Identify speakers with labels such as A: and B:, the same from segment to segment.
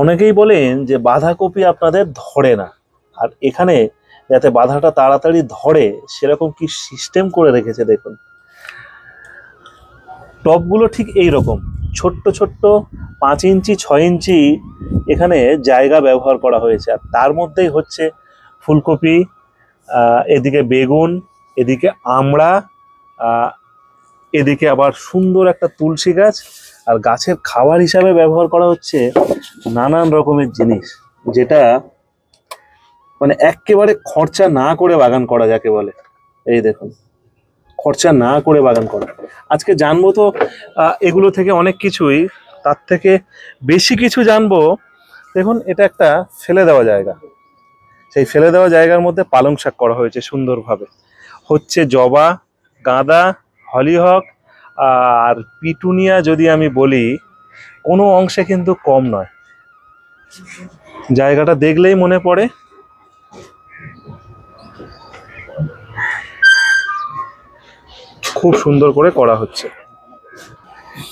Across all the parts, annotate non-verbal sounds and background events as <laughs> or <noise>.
A: অনেকেই বলেন যে বাঁধাকপি আপনাদের ধরে না। আর এখানে যাতে বাধাটা তাড়াতাড়ি ধরে, সেরকম কি সিস্টেম করে রেখেছে দেখুন। টবগুলো ঠিক এই রকম ছোট্ট ছোট্ট, পাঁচ ইঞ্চি, ছয় ইঞ্চি এখানে জায়গা ব্যবহার করা হয়েছে। আর তার মধ্যেই হচ্ছে ফুলকপি এদিকে বেগুন, এদিকে আমড়া এদিকে আবার সুন্দর একটা তুলসী গাছ। আর গাছের খাবার হিসাবে ব্যবহার করা হচ্ছে নানান রকমের জিনিস, যেটা মানে একেবারে খরচা না করে বাগান করা যাকে বলে। এই দেখুন, খরচা না করে বাগান করা। আজকে জানব তো এগুলো থেকে অনেক কিছুই, তার থেকে বেশি কিছু জানব। দেখুন, এটা একটা ফেলে দেওয়া জায়গা। সেই ফেলে দেওয়া জায়গার মধ্যে পালং শাক করা হয়েছে সুন্দরভাবে। হচ্ছে জবা, গাঁদা হলিহক আর পিটুনিয়া যদি আমি বলি, কোনো অংশে কিন্তু কম নয়। জায়গাটা দেখলেই মনে পড়ে। খুব সুন্দর করে করা হচ্ছে।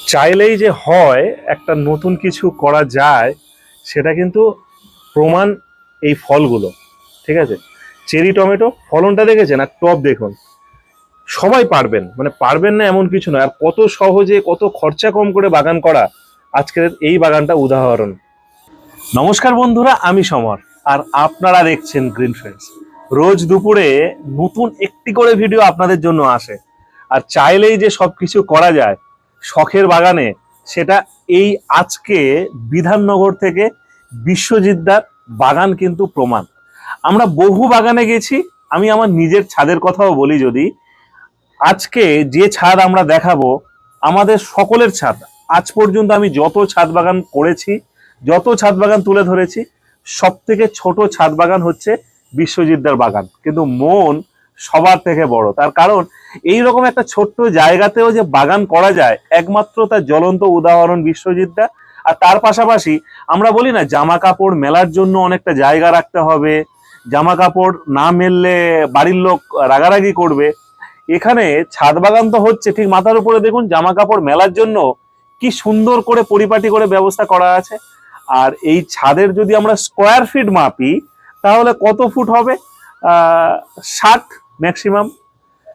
A: চাইলেই যে হয়, একটা নতুন কিছু করা যায়, সেটা কিন্তু প্রমাণ এই ফলগুলো। ঠিক আছে? চেরি, টমেটো, ফলনটা দেখেছেন? আর টপ দেখুন। সবাই পারবেন মানে পারবেন না এমন কিছু নয়। আর কত সহজে, কত খরচা কম করে বাগান করা আজকের এই বাগানটা উদাহরণ। নমস্কার বন্ধুরা, আমি সমর, আর আপনারা দেখছেন গ্রিন ফ্রেন্ডস রোজ দুপুরে নতুন একটি করে ভিডিও আপনাদের জন্য আসে। আর চাইলেই যে সব কিছু করা যায়, শখের বাগানে, সেটা এই আজকে বিধাননগর থেকে বিশ্বজিদ্দার বাগান কিন্তু প্রমাণ। আমরা বহু বাগানে গেছি, আমি আমার নিজের ছাদের কথাও বলি যদি আজকে যে ছাদ আমরা দেখাবো, আমাদের সকলের ছাদ। আজ পর্যন্ত আমি যত ছাদ বাগান করেছি, যত ছাদ বাগান তুলে ধরেছি সব থেকে ছোট ছাদ বাগান হচ্ছে বিশ্বজিদ্দার বাগান। কিন্তু মন সবার থেকে বড়। তার কারণ এই রকম একটা ছোট্ট জায়গাতেও যে বাগান করা যায়, একমাত্র তার জ্বলন্ত উদাহরণ বিশ্বজিদ্দা আর তার পাশাপাশি আমরা বলি না জামা কাপড় মেলার জন্য অনেকটা জায়গা রাখতে হবে। জামা কাপড় না মেললে বাড়ির লোক রাগারাগি করবে। এখানে ছাদ বাগান তো হচ্ছে, ঠিক মাথার উপরে দেখুন জামা কাপড় মেলার জন্য কি সুন্দর করে পরিপাটি করে ব্যবস্থা করা আছে। আর এই ছাদের যদি আমরা স্কোয়ার ফিট মাপি, তাহলে কত ফুট হবে? ষাট ম্যাক্সিমাম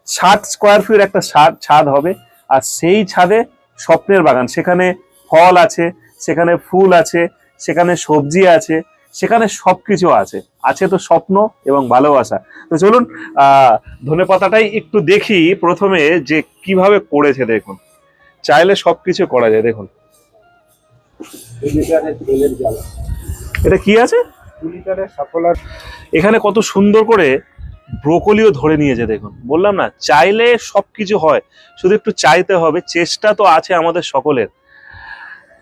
A: ষাট স্কোয়ার ফিট একটা ছাদ- হবে। আর সেই ছাদে স্বপ্নের বাগান, সেখানে ফল আছে, সেখানে ফুল আছে, সেখানে সবজি আছে। সেখানে সবকিছু আছে। আছে তো স্বপ্ন এবং ভালোবাসা। তো চলুন ধনে পাতাটাই একটু দেখি প্রথমে যে কীভাবে করেছে, দেখুন। চাইলে সবকিছু করা যায়, দেখুন। এটা কি আছে? এখানে কত সুন্দর করে ব্রোকলিও ধরে নিয়েছে, দেখুন। বললাম না, চাইলে সবকিছু হয়। শুধু একটু চাইতে হবে। চেষ্টা তো আছে আমাদের সকলের।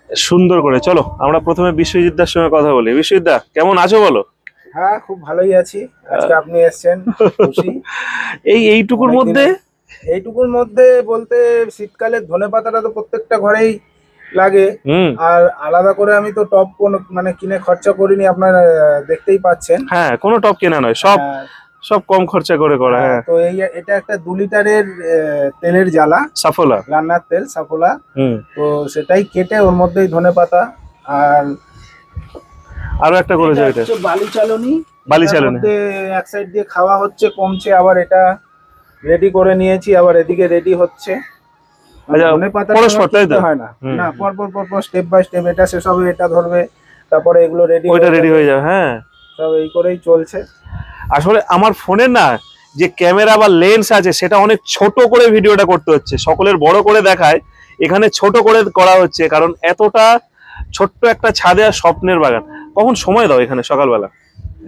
A: সুন্দর করে। চলো আমরা প্রথমে বিশ্বজিৎদার সঙ্গে কথা বলি। বিশ্বজিৎদা কেমন আছো বলো?
B: হ্যাঁ খুব ভালোই আছি। আজকে আপনি এসেছেন খুশি। <laughs>
A: এই এইটুকুর মধ্যে?
B: এইটুকুর মধ্যে বলতে শীতকালে ধনে পাতাটা তো প্রত্যেকটা ঘরেই লাগে। আর আলাদা করে আমি তো টপ কোন মানে কিনে খরচা করিনি আপনারা দেখতেই পাচ্ছেন।
A: হ্যাঁ কোনো টপ কেনা নয় সব
B: হ্যাঁ,
A: সব কম খরচা করে করা হ্যাঁ
B: তো এই এটা একটা দু লিটারের তেলের জ্বালা
A: সাফলা।
B: রান্নার তেল সাফোলা।
A: হুম।
B: তো সেটাই কেটে ওর মধ্যেই ধনে পাতা আর
A: আরও একটা করেছে
B: এটা
A: এটা?
B: বালি চালনি।
A: বালি চালনি।
B: এক সাইড দিয়ে খাওয়া হচ্ছে কমছে আবার এটা রেডি করে নিয়েছি আবার এদিকে রেডি হচ্ছে।
A: আচ্ছা,
B: ধনে পাতা
A: পরস্পর, তাই তো?
B: হয় না। না পর পর পর পর স্টেপ বাই স্টেপ এটা শেষ হবে এটা ধরবে তারপরে এগুলো রেডি
A: ওইটা রেডি হয়ে যাবে হ্যাঁ।
B: সব এই করেই চলছে।
A: আসলে আমার ফোনের না যে ক্যামেরা বা লেন্স আছে সেটা অনেক ছোট করে ভিডিওটা করতে হচ্ছে। সকলের বড় করে দেখায় এখানে ছোট করে করা হচ্ছে কারণ এতটা ছোট্ট একটা ছাদে আর স্বপ্নের বাগান। কখন সময় দাও এখানে সকালবেলা?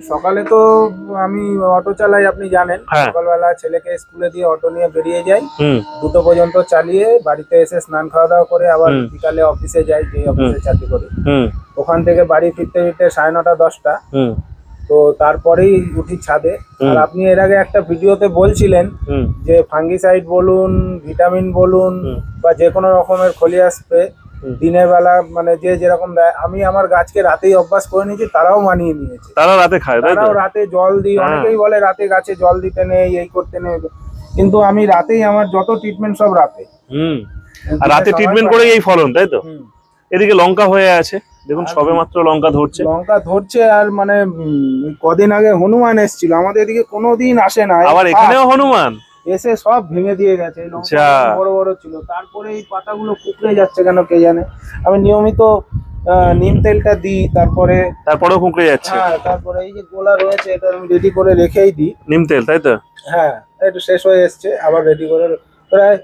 B: সকালে তো আমি অটো চালাই আপনি জানেন।
A: হ্যাঁ।
B: সকালবেলা ছেলেকে স্কুলে দিয়ে অটো নিয়ে বেরিয়ে যাই।
A: হুম।
B: দুটো পর্যন্ত চালিয়ে বাড়িতে এসে স্নান খাওয়া দাওয়া করে আবার বিকালে অফিসে যাই যে অফিসে চাকরি করি।
A: হুম।
B: ওখান থেকে বাড়ি ফিরতে ফিরতে সাড়ে নটা দশটা।
A: হুম।
B: তো তারপরেই উঠি ছাদে। আর আপনি এর আগে একটা ভিডিওতে বলছিলেন যে ফাঙ্গিসাইড বলুন ভিটামিন বলুন বা যে কোনো রকমের খলিয়া স্প্রে দিনের বেলা মানে যে যেরকম দেয় আমি আমার গাছকে রাতেই অভ্যাস করে নিয়েছি তারাও মানিয়ে নিয়েছে।
A: তারা রাতে খায়
B: তারাও রাতে জল দিই
A: হ্যাঁ।
B: অনেকেই বলে রাতে গাছে জল দিতে নেই এই করতে নেই কিন্তু আমি রাতেই আমার যত ট্রিটমেন্ট সব রাতে।
A: হুম। আর রাতে ট্রিটমেন্ট করে। এই ফলন তাই তো? এদিকে লঙ্কা হয়ে আছে। দেখুন সবে মাত্র লঙ্কা ধরছে।
B: লঙ্কা ধরছে আর মানে কদিন আগে হনুমান এসেছিল। আমাদের এদিকে কোনোদিন আসে না।
A: আবার এখানেও হনুমান?
B: এসে সব ভেঙে দিয়ে গেছে।
A: যা।
B: বড় বড় ছিল। তারপরে এই পাতাগুলো কুকড়ে যাচ্ছে কেন কে জানে? আমি নিয়মিত নিম তেলটা দিই তারপরে
A: তারপরেও কুঁকড়ে যাচ্ছে।
B: হ্যাঁ তারপরে এই যে গোলা রয়েছে এটা আমি রেডি করে রেখেই দিই।
A: নিম তেল তাই তো?
B: হ্যাঁ একটু শেষ হয়ে এসছে আবার রেডি করে প্রায়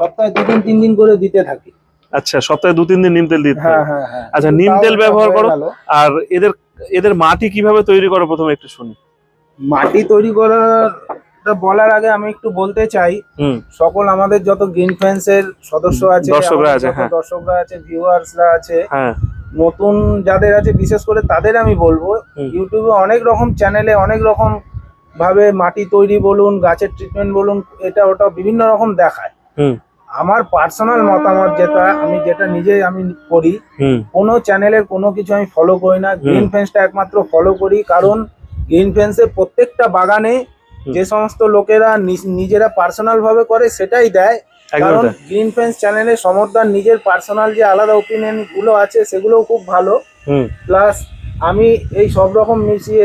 B: সপ্তাহে দুদিন তিন দিন করে দিতে থাকি।
A: আচ্ছা সপ্তাহে দু তিন দিন নিম তেল দিতে
B: হ্যাঁ হ্যাঁ হ্যাঁ।
A: আচ্ছা, নিম তেল ব্যবহার করো? আর এদের এদের মাটি কীভাবে তৈরি করো প্রথমে একটু শুনি।
B: মাটি তৈরি করার বলার আগে আমি একটু বলতে চাই। সকল আমাদের যত গ্রিন ফ্যান্স এর সদস্য আছে
A: দর্শকরা আছে।
B: দর্শকরা আছে ভিউয়ার্সরা আছে নতুন যাদের আছে বিশেষ করে তাদের আমি বলব ইউটিউবে অনেক রকম চ্যানেলে অনেক রকম ভাবে মাটি তৈরি বলুন গাছের ট্রিটমেন্ট বলুন এটা ওটা বিভিন্ন রকম দেখায়। আমার পার্সোনাল মতামত যেটা আমি যেটা নিজে আমি করি কোনো চ্যানেলের কোনো কিছু আমি ফলো করি না। গ্রিন ফেন্সটা একমাত্র ফলো করি কারণ গ্রিন ফেন্সের প্রত্যেকটা বাগানে যে সমস্ত লোকেরা নিজ- নিজেরা পার্সোনাল ভাবে করে সেটাই দেয়। কারণ গ্রিন ফেন্স চ্যানেলে সমর্থন নিজের পার্সোনাল যে আলাদা ওপিনিয়নগুলো আছে সেগুলোও খুব ভালো। প্লাস আমি এই সব রকম মিশিয়ে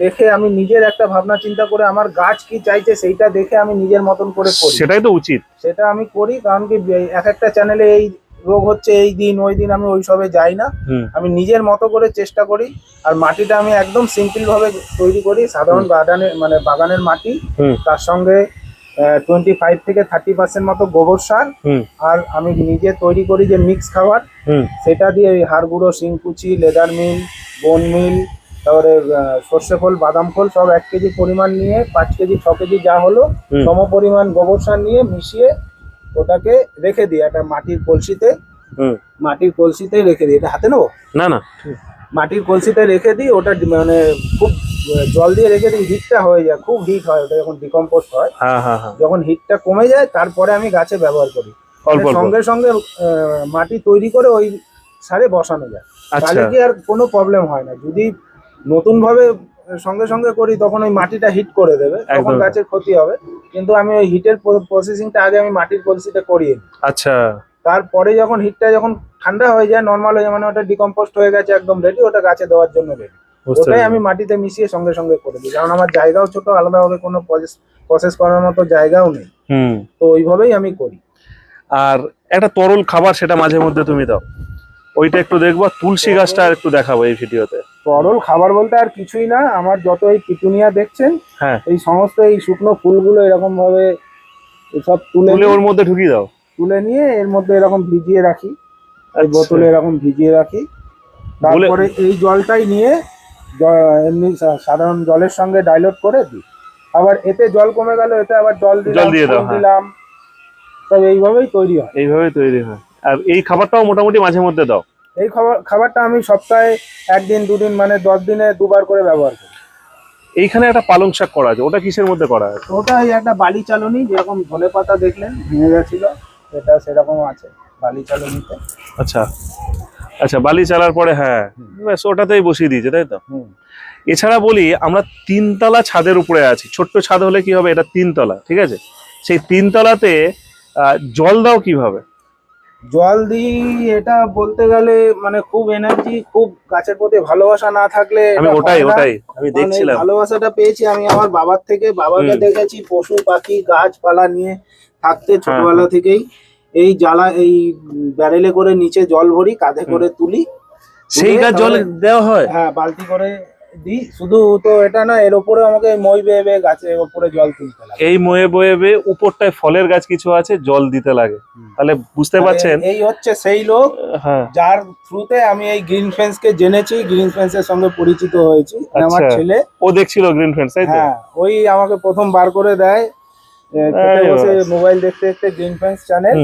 B: দেখে আমি নিজের একটা ভাবনা চিন্তা করে আমার গাছ কি চাইছে সেইটা দেখে আমি নিজের মতন করে করি।
A: সেটাই তো উচিত।
B: সেটা আমি করি কারণ কি এক একটা চ্যানেলে এই রোগ হচ্ছে এই দিন ওই দিন আমি ওইসবে যাই না। আমি নিজের মতো করে চেষ্টা করি আর মাটিটা আমি একদম সিম্পল ভাবে তৈরি করি সাধারণ বাগানের মানে বাগানের মাটি। তার সঙ্গে টোয়েন্টি ফাইভ থেকে থার্টি পার্সেন্ট মতো গোবর সার। আর আমি নিজে তৈরি করি যে মিক্স খাবার। সেটা দিয়ে ওই হাড় গুঁড়ো শিংকুচি লেদার মিল বোন মিল তারপরে সর্ষে খোল বাদাম খোল সব এক কেজি পরিমাণ নিয়ে পাঁচ কেজি ছ কেজি যা হলো। সম পরিমাণ গোবর সার নিয়ে মিশিয়ে ওটাকে রেখে দিই। একটা মাটির কলসিতে মাটির কলসিতে রেখে দিই। এটা হাতে নেব?
A: না না।
B: মাটির কলসিতে রেখে দিই ওটা মানে খুব জল দিয়ে রেখে দিই হিটটা হয়ে যায় খুব হিট হয় ওটা যখন ডিকম্পোস্ট হয়
A: হ্যাঁ হ্যাঁ হ্যাঁ।
B: যখন হিটটা কমে যায় তারপরে আমি গাছে ব্যবহার করি। সঙ্গে সঙ্গে মাটি তৈরি করে ওই সারে বসানো যায়।
A: আচ্ছা।
B: তাহলে কি আর কোনো প্রবলেম হয় না। যদি নতুন ভাবে সঙ্গে সঙ্গে করি তখন ওই মাটিটা হিট করে দেবে তখন গাছের ক্ষতি হবে। কিন্তু আমি ওই হিটের প্রসেসিংটা আগে আমি মাটির কলসিতে করিয়ে
A: আচ্ছা।
B: তারপরে যখন হিটটা যখন ঠান্ডা হয়ে যায় নর্মাল হয়ে যায় মানে ওটা ডিকম্পোস্ট হয়ে গেছে একদম রেডি ওটা গাছে দেওয়ার জন্য রেডি ওটাই আমি মাটিতে মিশিয়ে সঙ্গে সঙ্গে করে দিই কারণ আমার জায়গাও ছোট আলাদাভাবে কোনো প্রসেস করার মতো জায়গাও নেই।
A: হুম।
B: তো ওইভাবেই আমি করি।
A: আর একটা তরল খাবার সেটা মাঝে মধ্যে তুমি দাও। ওইটা একটু দেখব তুলসী গাছটা আর একটু দেখাবো এই ভিডিওতে।
B: তরল খাবার বলতে আর কিছুই না আমার যত এই পিটুনিয়া দেখছেন
A: হ্যাঁ।
B: এই সমস্ত এই শুকনো ফুলগুলো এরকম ভাবে সব তুলে
A: ওর মধ্যে ঢুকিয়ে দাও।
B: তুলে নিয়ে এর মধ্যে এরকম ভিজিয়ে রাখি এই
A: আচ্ছা।
B: বোতলে এরকম ভিজিয়ে রাখি। তারপরে এই জলটাই নিয়ে এমনি সাধারণ জলের সঙ্গে ডাইলট করে দিই। আবার এতে জল কমে গেল এতে আবার জল দিলাম
A: হ্যাঁ।
B: দিলাম। তবে এইভাবেই তৈরি হয়।
A: এইভাবে তৈরি হয়। আর এই খাবারটাও মোটামুটি মাঝে মধ্যে দাও।
B: এই খাবার খাবারটা আমি সপ্তাহে একদিন দুদিন মানে দশ দিনে দুবার করে ব্যবহার করি।
A: এইখানে একটা পালং শাক করা আছে ওটা কিসের মধ্যে করা আছে?
B: ওটা এই একটা বালি চালনি যেরকম ধনে পাতা দেখলেন ভেঙে গেছিল। এটা সেরকম আছে বালি চালনিতে
A: আচ্ছা। আচ্ছা বালি চালার পরে হ্যাঁ ব্যাস ওটাতেই বসিয়ে দিয়েছে তাই তো?
B: হুম।
A: এছাড়া বলি আমরা তিনতলা ছাদের উপরে আছি। ছোট্ট ছাদ হলে কি হবে? এটা তিনতলা ঠিক আছে? সেই তিনতলাতে জল দাও কীভাবে?
B: জল দিই এটা বলতে গেলে মানে খুব এনার্জি খুব গাছের প্রতি ভালোবাসা না থাকলে
A: আমি ওটাই ওটাই আমি দেখছিলাম।
B: ভালোবাসাটা পেয়েছি আমি আমার বাবার থেকে। বাবাকে দেখেছি পশু পাখি গাছপালা নিয়ে থাকতে
A: হ্যাঁ,
B: ছোটবেলা থেকেই। এই জ্বালা এই ব্যারেলে করে নিচে জল ভরি কাঁধে করে তুলি।
A: সেই গাছ জল দেওয়া হয়?
B: হ্যাঁ বালতি করে দিই শুধু তো এটা না এর উপরে আমাকে মই বেয়ে বেয়ে গাছের উপরে জল তুলতে লাগে।
A: এই ময়ে বয়ে বয়ে উপরটায় ফলের গাছ কিছু আছে জল দিতে লাগে। তাহলে বুঝতে পারছেন?
B: এই হচ্ছে সেই লোক
A: হ্যাঁ।
B: যার থ্রুতে আমি এই গ্রিন ফেন্স কে জেনেছি গ্রিন ফেন্স এর সঙ্গে পরিচিত হয়েছি মানে আমার
A: আচ্ছা।
B: ছেলে।
A: ও দেখছিল গ্রিন ফ্রেন্ডস তাই তো?
B: হ্যাঁ ওই আমাকে প্রথম বার করে দেয় খেতে বসে মোবাইল দেখতে দেখতে গ্রিন ফেন্স চ্যানেল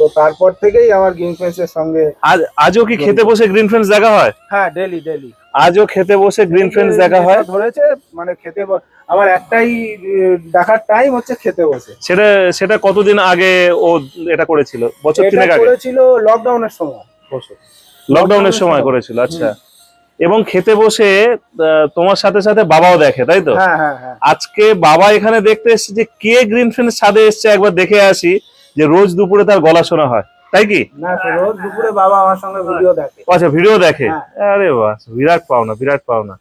B: তো তারপর থেকেই আমার গ্রিন ফেন্স এর সঙ্গে
A: আজ আজও কি খেতে বসে গ্রিন ফ্রেন্ডস দেখা হয়?
B: হ্যাঁ ডেলি ডেলি
A: আজও খেতে বসে গ্রিন ফ্রেন্ডস দেখা হয়।
B: ধরেছে মানে খেতে আমার একটাই দেখার টাইম হচ্ছে খেতে বসে।
A: সেটা সেটা কতদিন আগে ও এটা করেছিল? বছর তিনেক আগে?
B: করেছিল লকডাউনের সময়।
A: লকডাউনের
B: লকডাউনের
A: সময়
B: সময়।
A: করেছিল আচ্ছা। এবং খেতে বসে তোমার সাথে সাথে বাবাও দেখে তাই তো?
B: হ্যাঁ হ্যাঁ হ্যাঁ।
A: আজকে বাবা এখানে দেখতে এসেছে যে কে গ্রিন ফ্রেন্ডস ছাদে এসছে একবার দেখে আসি যে রোজ দুপুরে তার গলা শোনা হয়। তাই কি?
B: না রোজ দুপুরে বাবা আমার সঙ্গে ভিডিও দেখে।
A: আচ্ছা ভিডিও দেখে?
B: হ্যাঁ।
A: আরে বাস বিরাট পাওনা বিরাট পাওনা।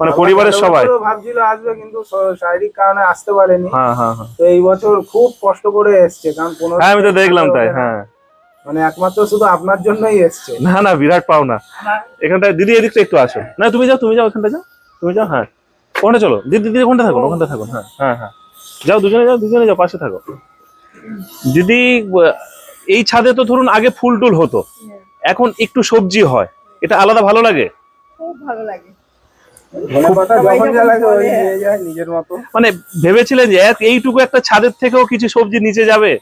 A: মানে পরিবারের সবাই?
B: ভাবছিল আসবে কিন্তু শারীরিক কারণে আসতে পারেনি।
A: হ্যাঁ হ্যাঁ
B: তো এই বছর খুব কষ্ট করে এসছে কারণ
A: হ্যাঁ আমি তো দেখলাম তাই হ্যাঁ
B: মানে একমাত্র শুধু আপনার জন্যই এসছে।
A: না না বিরাট পাওনা। এখানটা দিদি এদিকটা একটু আসো। না তুমি যাও তুমি যাও ওখানটা যাও। তুমি যাও হ্যাঁ। ওখানে চলো? দিদি দিদি ওখানটা থাকো ওখানটা থাকো হ্যাঁ হ্যাঁ হ্যাঁ। যাও দুজনে যাও দুজনে যাও পাশে থাকো। দিদি এই ছাদে তো ধরুন আগে ফুল টুল হতো। এখন একটু সবজি হয়। এটা আলাদা ভালো লাগে?
C: খুব ভালো লাগে।
A: মানে ভেবেছিলেন যে এক- এইটুকু একটা ছাদের থেকেও কিছু সবজি নিচে যাবে?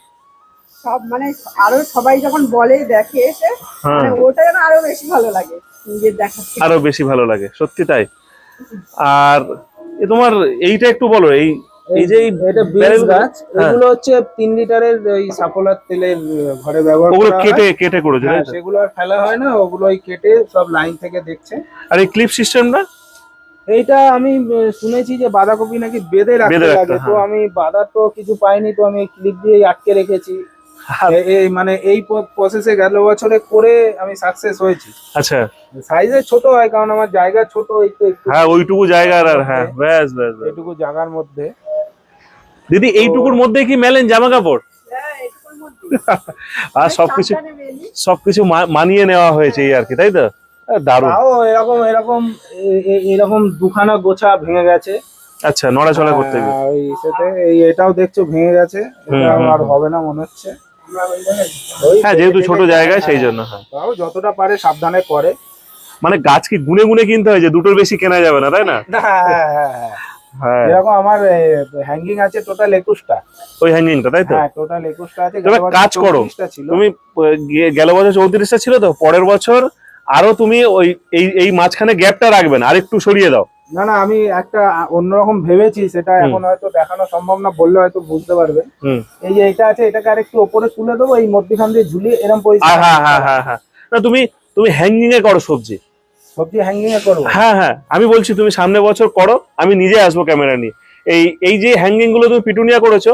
C: সব মানে আরও সবাই যখন বলে দেখে এসে
A: হ্যাঁ।
C: মানে ওটা যেন আরও বেশি ভালো লাগে নিজের
A: আরও বেশি ভালো লাগে সত্যি তাই। আর এ তোমার এইটা একটু বলো এই এই যে
B: এটা বিনস গাছ
A: হ্যাঁ।
B: এগুলো হচ্ছে তিন লিটারের ওই সাফলার তেলের ঘরে ব্যবহার
A: ওগুলো কেটে কেটে করেছ
B: হ্যাঁ, সেগুলো আর ফেলা হয় না ওগুলোই কেটে সব লাইন থেকে দেখছে।
A: আর এই ক্লিপ সিস্টেমটা
B: এইটা আমি শুনেছি যে বাঁধাকপি নাকি বেঁধে রাখতে লাগে তো
A: হ্যাঁ।
B: আমি বাঁধা তো কিছু পাইনি তো আমি ক্লিপ দিয়ে আটকে রেখেছি। এই মানে এই প্রসেসে গেল বছরে করে আমি সাকসেস হয়েছি।
A: আচ্ছা।
B: সাইজে ছোট হয় কারণ আমার জায়গা ছোট একটু
A: হ্যাঁ ওইটুকু জায়গার আর হ্যাঁ ব্যাস ব্যাস ব্যাস।
B: এটুকু জায়গার মধ্যে।
A: দিদি এইটুকুর মধ্যে কি মেলেন জামা কাপড়
C: হ্যাঁ
A: আর সবকিছু সবকিছু মানিয়ে নেওয়া হয়েছে এই আর কি তাই তো? দারুণ।
B: এরকম এরকম এরকম দুখানা গোছা ভেঙে গেছে।
A: আচ্ছা নড়াচড়া করতে গিয়ে।
B: ওই সেতে এই এটাও দেখছ ভেঙে গেছে। এটা আর হবে না মনে হচ্ছে।
A: হ্যাঁ যেহেতু ছোট জায়গা সেই
B: হ্যাঁ,
A: জন্য হ্যাঁ।
B: তাও যতটা পারে সাবধানে করে।
A: মানে গাছ কি গুনে গুনে কিনতে হয় যে দুটোর বেশি কেনা যাবে না তাই না?
B: না, হ্যাঁ, হ্যাঁ, হ্যাঁ।
A: হ্যাঁ।
B: এরকম আমার হ্যাঙ্গিং আছে টোটাল একুশটা।
A: ওই হ্যাঙ্গিংটা তাই তো?
B: হ্যাঁ টোটাল একুশটা আছে
A: তবে কাজ করো। তুমি গেল বছর চৌত্রিশটা ছিল তো পরের বছর আরও তুমি ওই এই এই মাঝখানে গ্যাপটা রাখবে না আর একটু সরিয়ে দাও।
B: না না আমি একটা অন্যরকম ভেবেছি সেটা এখন হয়তো দেখানো সম্ভব না বললে হয়তো বুঝতে পারবে। এই যে এটা আছে এটাকে আরেকটু ওপরে তুলে দেবো এই মধ্যখান দিয়ে ঝুলিয়ে এরকম পজিশন
A: হ্যাঁ হ্যাঁ হ্যাঁ হ্যাঁ না তুমি তুমি হ্যাঙ্গিং এ করো সবজি।
B: সবজি হ্যাঙ্গিং এ করব
A: হ্যাঁ হ্যাঁ আমি বলছি তুমি সামনে বছর করো আমি নিজে আসব ক্যামেরা নিয়ে। এই এই যে হ্যাঙ্গিংগুলো তুমি পিটুনিয়া করেছ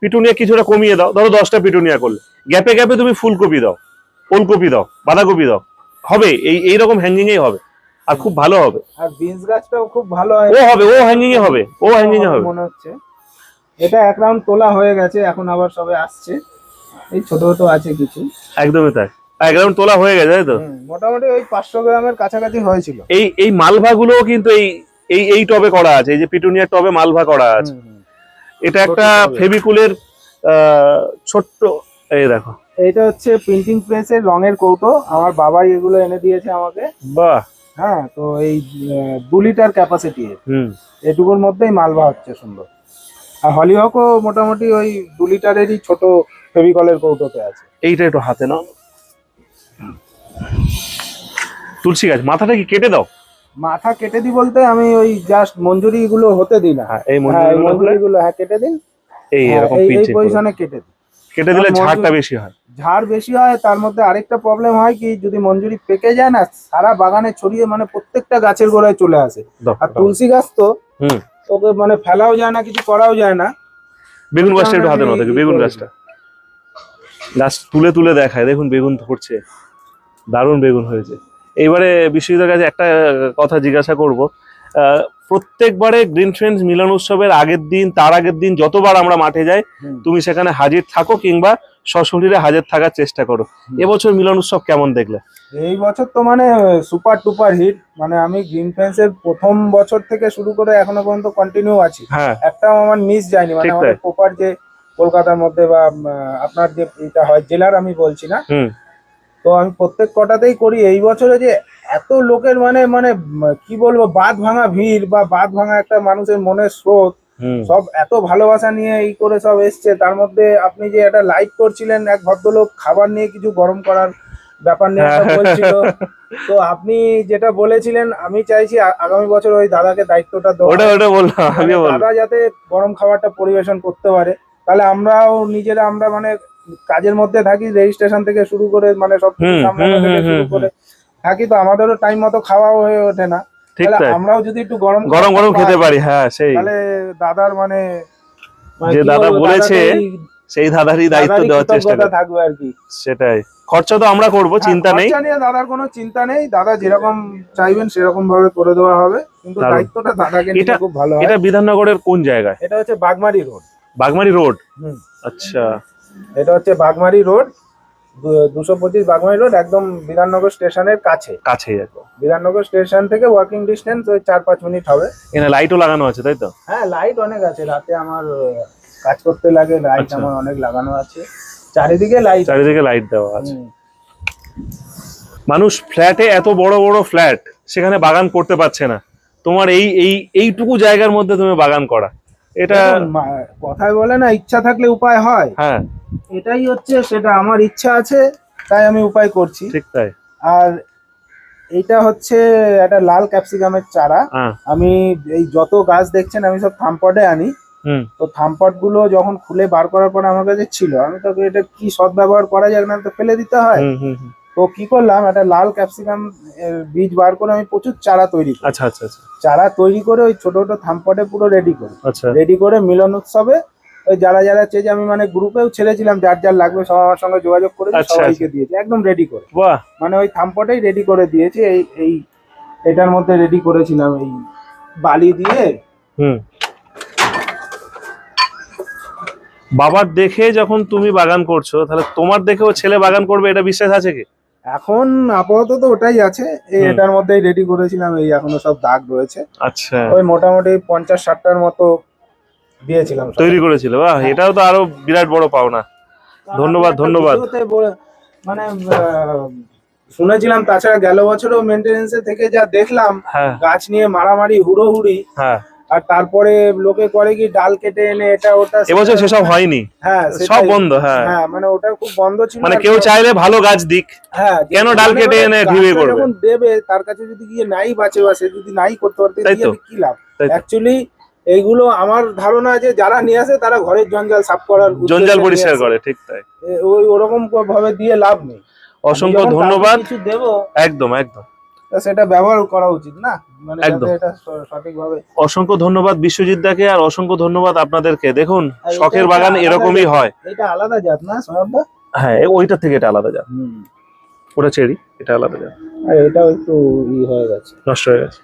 A: পিটুনিয়া কিছুটা কমিয়ে দাও ধরো দশটা পিটুনিয়া করলে। গ্যাপে গ্যাপে তুমি ফুলকপি দাও ওলকপি দাও বাঁধাকপি দাও। হবে এই এইরকম হ্যাঙ্গিং এ হবে আর খুব ভালো হবে।
B: আর বিনস গাছটাও খুব ভালো হয়।
A: ও হবে ও হ্যাঙ্গিং এ হবে ও হ্যাঙ্গিং এ হবে।
B: মনে হচ্ছে। এটা এক রাউন্ড তোলা হয়ে গেছে এখন আবার সবে আসছে। এই ছোট ছোট আছে কিছু।
A: একদমই তাই। একদম তোলা হয়ে গেছে তাই তো?
B: মোটামুটি ওই পাঁচশো গ্রামের কাছাকাছি হয়েছিল।
A: এই এই মালভা গুলো কিন্তু এই এই এই টবে করা আছে এই যে পিটুনিয়ার টবে মালভা করা আছে। এটা একটা। ফেবিকুলের ছোট্ট এই দেখো।
B: এইটা হচ্ছে প্রিন্টিং প্রেসের রঙের কৌটো। আমার বাবাই এগুলো এনে দিয়েছে আমাকে।
A: বাহ।
B: হ্যাঁ তো এই দু লিটার ক্যাপাসিটি এটুকুর মধ্যেই মালবা হচ্ছে সুন্দর। আর হলিহকও মোটামুটি ওই দু লিটারেরই ছোট ফেভিকলের কৌটোতে আছে।
A: এইটা একটু হাতে নাও। তুলসী গাছ মাথাটা কি কেটে দাও?
B: মাথা কেটে দিই বলতে আমি ওই জাস্ট মঞ্জুরি গুলো হতে দিই না।
A: হ্যাঁ এই
B: হ্যাঁ মঞ্জুরি গুলো হ্যাঁ কেটে দিন।
A: এই
B: হ্যাঁ,
A: এরকম
B: এই- পজিশনে কেটে দিই।
A: কেটে দিলে ঝাড়টা বেশি হয়।
B: ঝাড় বেশি হয় তার মধ্যে আরেকটা প্রবলেম হয় কি যদি মঞ্জুরি পেকে যায় না সারা বাগানে ছড়িয়ে মানে প্রত্যেকটা গাছের গোড়ায় চলে আসে। আর তুলসী গাছ তো
A: হুম।
B: ওকে মানে ফেলাও যায় না কিছু করাও যায় না।
A: বেগুন গাছটা একটু হাতে নাও দেখো বেগুন গাছটা। গাছ তুলে তুলে দেখায় দেখুন বেগুন ধরছে। দারুণ বেগুন হয়েছে। এইবারে বিশ্বজিতের কাছে একটা কথা জিজ্ঞাসা করব। প্রত্যেকবারে গ্রিন ফ্রেন্ডস মিলন উৎসবের আগের দিন তার আগের দিন যতবার আমরা মাঠে যাই তুমি সেখানে হাজির থাকো কিংবা সশরীরে হাজির থাকার চেষ্টা করো। এবছর মিলন উৎসব কেমন দেখলে?
B: এই বছর তো মানে সুপার টুপার হিট মানে আমি গ্রিন ফেন্সের প্রথম বছর থেকে শুরু করে এখনও পর্যন্ত কন্টিনিউ আছি।
A: হ্যাঁ।
B: একটাও আমার মিস যায়নি। মানে আমাদের প্রপার যে কলকাতার মধ্যে বা আপনার যে এটা হয় জেলার আমি বলছি না। তো আমি প্রত্যেক কটাতেই করি। এই বছরে যে এত লোকের মানে মানে কি বলব বাদ ভাঙা ভিড় বা বাদ ভাঙা একটা মানুষের মনের স্রোত সব এত ভালোবাসা নিয়ে এই করে সব এসছে। তার মধ্যে আপনি যে একটা লাইভ করছিলেন এক ভদ্রলোক খাবার নিয়ে কিছু গরম করার ব্যাপার নিয়ে
A: হ্যাঁ।
B: বলছিল। তো আপনি যেটা বলেছিলেন আমি চাইছি আগামী বছর ওই দাদাকে দায়িত্বটা
A: ওটা ওটা
B: মানে
A: বললাম।
B: দাদা যাতে গরম খাবারটা পরিবেশন করতে পারে। তাহলে আমরাও নিজেরা আমরা মানে কাজের মধ্যে থাকি রেজিস্ট্রেশন থেকে শুরু করে মানে সব কিছু সামলানো থেকে শুরু করে থাকি তো আমাদেরও টাইম মতো খাওয়া হয়ে ওঠে না। তাহলে আমরাও যদি একটু গরম
A: গরম গরম খেতে পারি হ্যাঁ সেই।
B: তাহলে দাদার মানে মানে
A: যে দাদা বলেছে, সেই দাদারই দায়িত্ব দেওয়ার চেষ্টা
B: কৃতজ্ঞতা
A: করি।
B: থাকবে আর কি।
A: সেটাই। খরচা তো আমরা করব চিন্তা
B: হ্যাঁ,
A: নেই।
B: খরচা নিয়ে দাদার কোনো চিন্তা নেই দাদা যেরকম চাইবেন সেরকম ভাবে করে দেওয়া হবে কিন্তু দায়িত্বটা দাদাকে
A: এটা-
B: খুব ভালো হয়।
A: এটা বিধাননগরের কোন জায়গায়?
B: এটা হচ্ছে বাগমারি রোড।
A: বাগমারি রোড। আচ্ছা।
B: এটা হচ্ছে বাগমারি রোড দুশো পঁচিশ বাগমারি রোড একদম বিধাননগর স্টেশনের কাছে।
A: কাছেই একদম।
B: বিধাননগর স্টেশন থেকে ওয়াকিং ডিস্টেন্স ওই চার পাঁচ মিনিট হবে।
A: এখানে লাইটও লাগানো আছে তাই তো?
B: হ্যাঁ লাইট অনেক আছে। রাতে আমার কাজ করতে লাগে লাইট
A: আচ্ছা।
B: আমার অনেক লাগানো আছে। চারিদিকে লাইট
A: চারিদিকে লাইট দেওয়া আছে। মানুষ ফ্ল্যাটে এত বড় বড় ফ্ল্যাট সেখানে বাগান করতে পারছে না। তোমার এই এই এইটুকু জায়গার মধ্যে তুমি বাগান করা। এটা
B: কথায় বলে না ইচ্ছা থাকলে উপায় হয়।
A: হ্যাঁ।
B: এটাই হচ্ছে সেটা আমার ইচ্ছা আছে তাই আমি উপায় করছি।
A: ঠিক তাই।
B: আর এটা হচ্ছে একটা লাল ক্যাপসিকামের চারা।
A: হ্যাঁ।
B: আমি এই যত গাছ দেখছেন আমি সব থামপটে আনি।
A: হুম।
B: তো থামপটগুলো যখন খুলে বার করার পর আমার কাছে ছিল আমি তো এটা কি সৎ ব্যবহার করা যায় না তো ফেলে দিতে হয়। তো কি করলাম একটা লাল ক্যাপসিকাম বীজ বার করে আমি প্রচুর চারা তৈরি
A: আচ্ছা আচ্ছা আচ্ছা।
B: চারা তৈরি করে ওই ছোট ছোট থামপটে পুরো রেডি করি।
A: আচ্ছা।
B: রেডি করে মিলন উৎসবে যারা যারা চেয়েছে আমি মানে গ্রুপেও ছেড়েছিলাম যার যার লাগবে সব আমার সঙ্গে যোগাযোগ করে
A: আচ্ছা,
B: সবাইকে দিয়েছি একদম রেডি করে।
A: বাহ।
B: মানে ওই থামপটেই রেডি করে দিয়েছি এই এই এটার মধ্যে রেডি করেছিলাম এই বালি দিয়ে।
A: হুম। বাবার দেখে যখন তুমি বাগান করছ তাহলে তোমার দেখেও ছেলে বাগান করবে এটা বিশ্বাস আছে কি?
B: এখন আপাতত ওটাই আছে এই এটার মধ্যেই রেডি করেছিলাম এই এখনও সব দাগ রয়েছে।
A: আচ্ছা।
B: ওই মোটামুটি পঞ্চাশ ষাটটার মতো দিয়েছিলাম
A: তৈরি করেছিল বাহ এটাও তো আরও বিরাট বড় পাওনা। ধন্যবাদ, ধন্যবাদ।
B: মানে শুনেছিলাম তাছাড়া গেল বছরও মেনটেনেন্স থেকে যা দেখলাম
A: হ্যাঁ।
B: গাছ নিয়ে মারামারি হুড়োহুড়ি
A: হ্যাঁ।
B: আর তারপরে লোকে করে কি ডাল কেটে এনে এটা ওটা
A: এবছর সেসব হয়নি।
B: হ্যাঁ
A: সব বন্ধ হ্যাঁ।
B: হ্যাঁ মানে ওটা খুব বন্ধ ছিল
A: মানে কেউ চাইলে ভালো গাছ দিক।
B: হ্যাঁ
A: কেন ডাল কেটে এনে ঢিবে করবে?
B: দেবে তার কাছে যদি গিয়ে নাই বাঁচে বা সে যদি নাই করতে পারতে। কি লাভ? অ্যাকচুয়ালি এইগুলো আমার ধারণা যে যারা নিয়ে আসে তারা ঘরের জঞ্জাল সাফ করার
A: জঞ্জাল পরিষ্কার করে ঠিক তাই।
B: ওই ওরকম ভাবে দিয়ে লাভ নেই।
A: অসংখ্য ধন্যবাদ।
B: কিছু দেবো
A: একদম একদম।
B: সেটা ব্যবহার করা উচিত না? মানে
A: একদম।
B: সঠিকভাবে
A: অসংখ্য ধন্যবাদ বিশ্বজিৎ দাকে আর অসংখ্য ধন্যবাদ আপনাদেরকে। দেখুন শখের বাগান এরকমই হয়।
B: এটা আলাদা জাত না সৌরভদা
A: হ্যাঁ ওইটা থেকে এটা আলাদা যান ওটা চেরি এটা আলাদা যান
B: আর এটাও একটু ই হয়ে গেছে।
A: নষ্ট হয়ে গেছে।